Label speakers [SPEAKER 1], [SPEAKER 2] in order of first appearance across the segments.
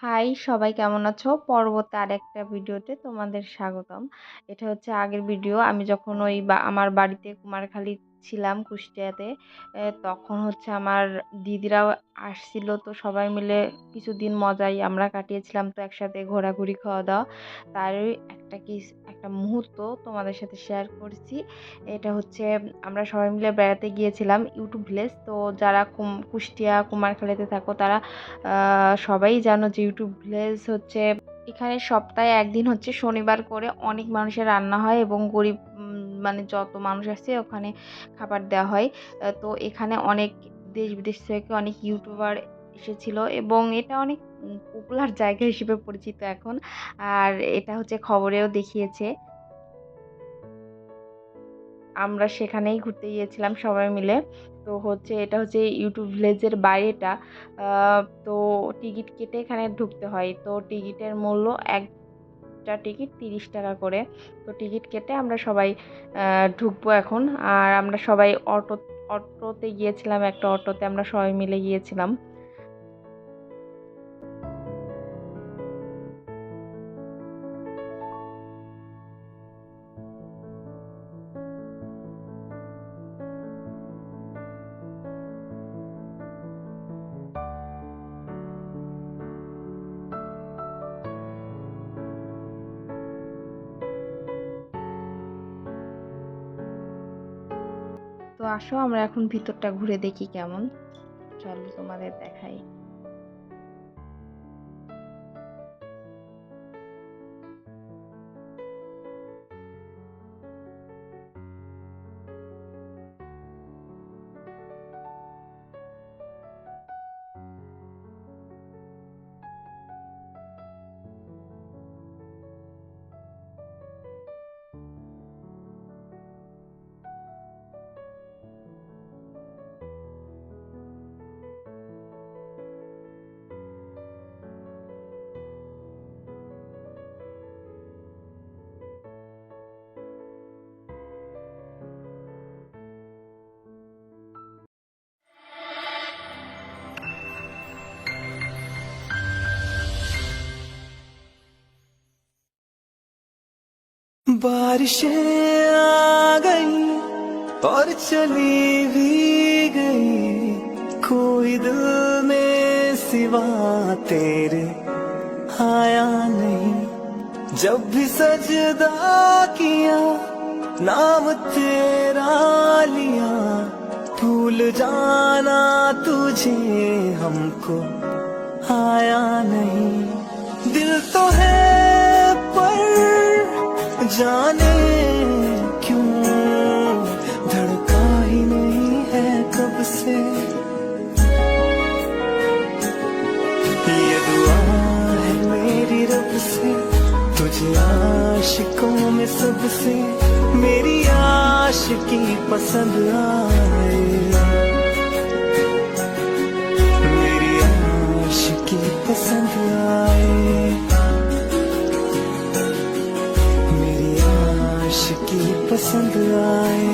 [SPEAKER 1] High, সবাই কেমন আছো? পরবর্তী আরেকটা ভিডিওতে তোমাদের স্বাগতম। এটা হচ্ছে আগের ভিডিও। আমি যখন ওই বা, আমার বাড়িতে কুমারখালী ছিলাম কুষ্টিয়াতে। তখন হচ্ছে আমার দিদিরাও আসছিল তো সবাই মিলে কিছুদিন মজাই আমরা কাটিয়েছিলাম তো একসাথে ঘোরাঘুরি খাওয়া দাওয়া তারই একটা কি একটা মুহূর্ত তোমাদের সাথে শেয়ার করছি। এটা হচ্ছে আমরা সবাই মিলে বেড়াতে গিয়েছিলাম ইউটিউব ভিলেজ তো যারা কুষ্টিয়া, কুমারখালীতে থাকো তারা সবাই জানো যে ইউটিউব ভিলেজ হচ্ছে এখানে সপ্তাহে একদিন হচ্ছে শনিবার করে অনেক মানুষের রান্না হয় এবং গরিব মানে যত মানুষ আছে ওখানে খাবার দেওয়া হয়। তো এখানে অনেক দেশ বিদেশ থেকে অনেক ইউটিউবার এসেছিল এবং এটা অনেক পপুলার জায়গা হিসেবে পরিচিত এখন। আর এটা হচ্ছে খবরেও দেখিয়েছে। আমরা সেখানেই ঘুরতে গিয়েছিলাম সবাই মিলে। তো হচ্ছে এটা হচ্ছে ইউটিউব ভিলেজের বাইরেটা। তো টিকিট কেটে এখানে ঢুকতে হয়। তো টিকিটের মূল্য একটা টিকিট, তিরিশ টাকা করে। তো টিকিট কেটে আমরা সবাই ঢুকবো এখন। আর আমরা সবাই অটো, অটোতে গিয়েছিলাম, একটা অটোতে আমরা সবাই মিলে গিয়েছিলাম। আসো আমরা এখন ভিতরটা ঘুরে দেখি কেমন। চলো তোমাদের দেখাই।
[SPEAKER 2] बारिशें आ गई और चली भी गई। कोई दिल में सिवा तेरे आया नहीं। जब भी सजदा किया, नाम तेरा लिया। भूल जाना तुझे हमको, आया नहीं। दिल तो है जाने क्यों? धड़का ही नहीं है कब से? है मेरी रब से, तुझे आशिकों में सबसे। मेरी आशिकी पसंद आए। chân
[SPEAKER 1] từ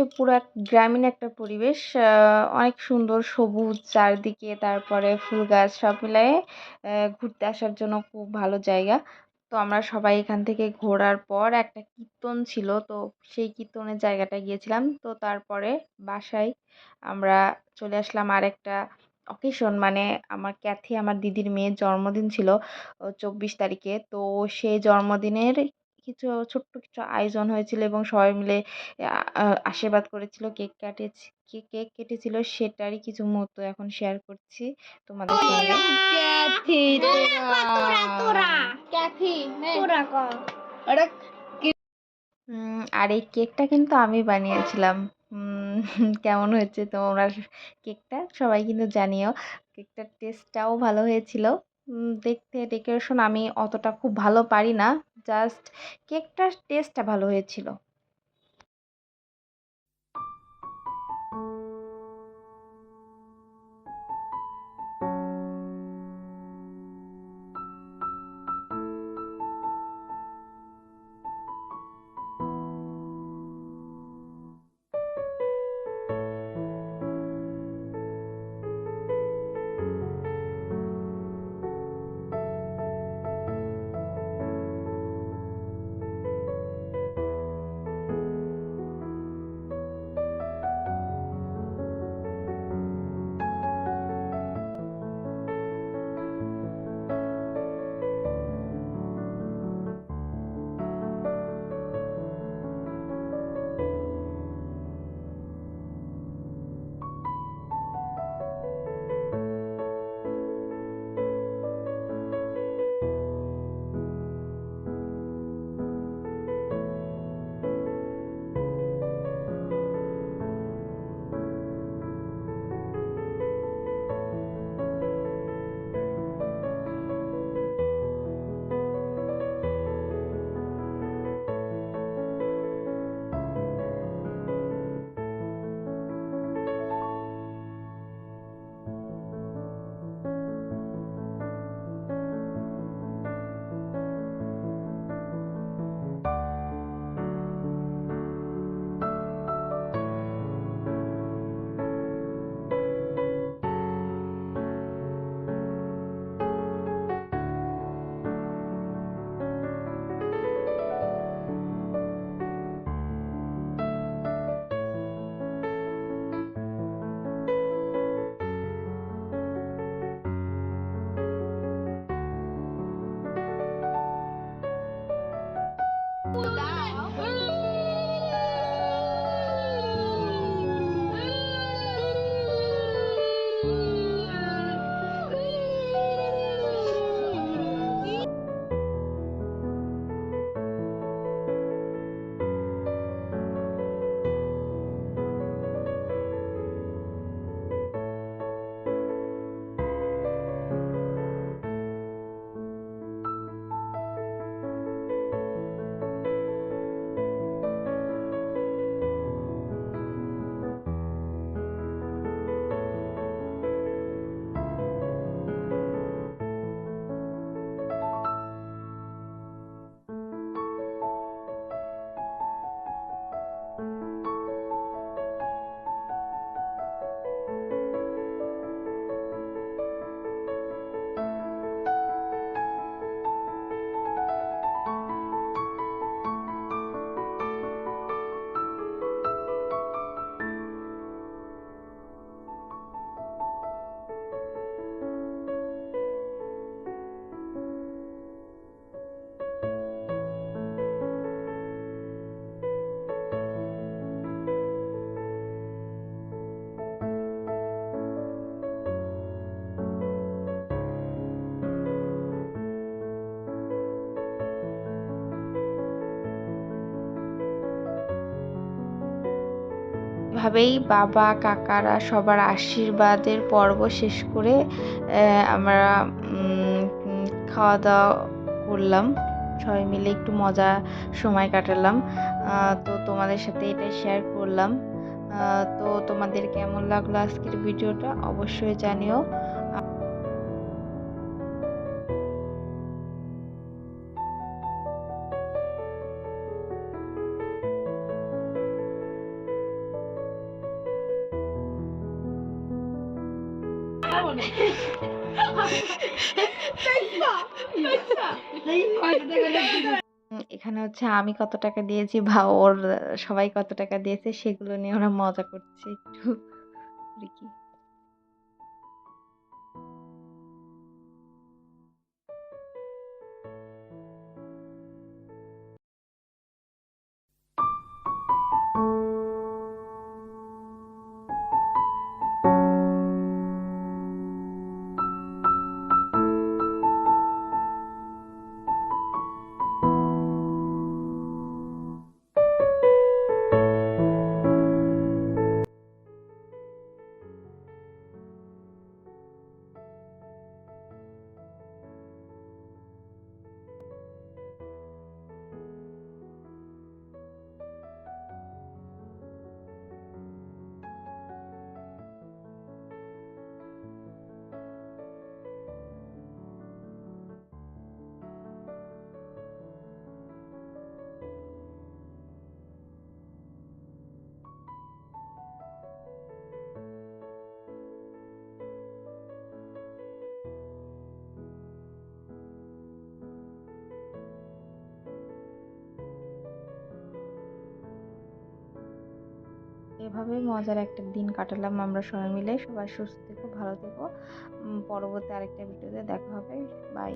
[SPEAKER 1] হচ্ছে পুরো এক গ্রামীণ একটা পরিবেশ অনেক সুন্দর সবুজ চারদিকে, তারপরে ফুল গাছ সব মিলায়ে ঘুরতে আসার জন্য খুব ভালো জায়গা। তো আমরা সবাই এখান থেকে ঘোরার পর একটা কীর্তন ছিল, তো সেই কীর্তনের জায়গাটা গিয়েছিলাম। তো তারপরে বাসায় আমরা চলে আসলাম আর একটা অকেশন মানে আমার ক্যাথি, আমার দিদির মেয়ের জন্মদিন ছিল চব্বিশ তারিখে। তো সেই জন্মদিনের কিছু ছোট্ট কিছু আয়োজন হয়েছিল এবং সবাই মিলে আশীর্বাদ করেছিল কেক কাটেছি কেক কেক কেটেছিল সেটারই কিছু মুহূর্ত এখন শেয়ার করছি তোমাদের সঙ্গে।
[SPEAKER 3] ক্যাথি তোরা। তোরা ক্যাথি তোরা। কর। ওটা
[SPEAKER 1] আর এই কেকটা কিন্তু আমি বানিয়েছিলাম। কেমন হয়েছে তোমরা কেকটা? সবাই কিন্তু জানিও। কেকটার টেস্টটাও ভালো হয়েছিল। দেখতে ডেকোরেশন আমি অতটা খুব ভালো পারি না। জাস্ট কেকটার টেস্টটা ভালো হয়েছিল। এভাবেই বাবা, কাকারা সবার আশীর্বাদের পর্ব শেষ করে আমরা খাওয়া দাওয়া করলাম। সবাই মিলে একটু মজা সময় কাটালাম। তো তোমাদের সাথে এটা শেয়ার করলাম। তো তোমাদের কেমন লাগল আজকের ভিডিওটা অবশ্যই জানিও। এখানে হচ্ছে আমি কত টাকা দিয়েছি বা ওর সবাই কত টাকা দিয়েছে সেগুলো নিয়ে ওরা মজা করছে একটু। এভাবে মজার একটা দিন কাটালাম আমরা সবাই মিলে। সবাই সুস্থ থেকো, ভালো থেকো। পরবর্তী আরেকটা ভিডিওতে দেখা হবে। বাই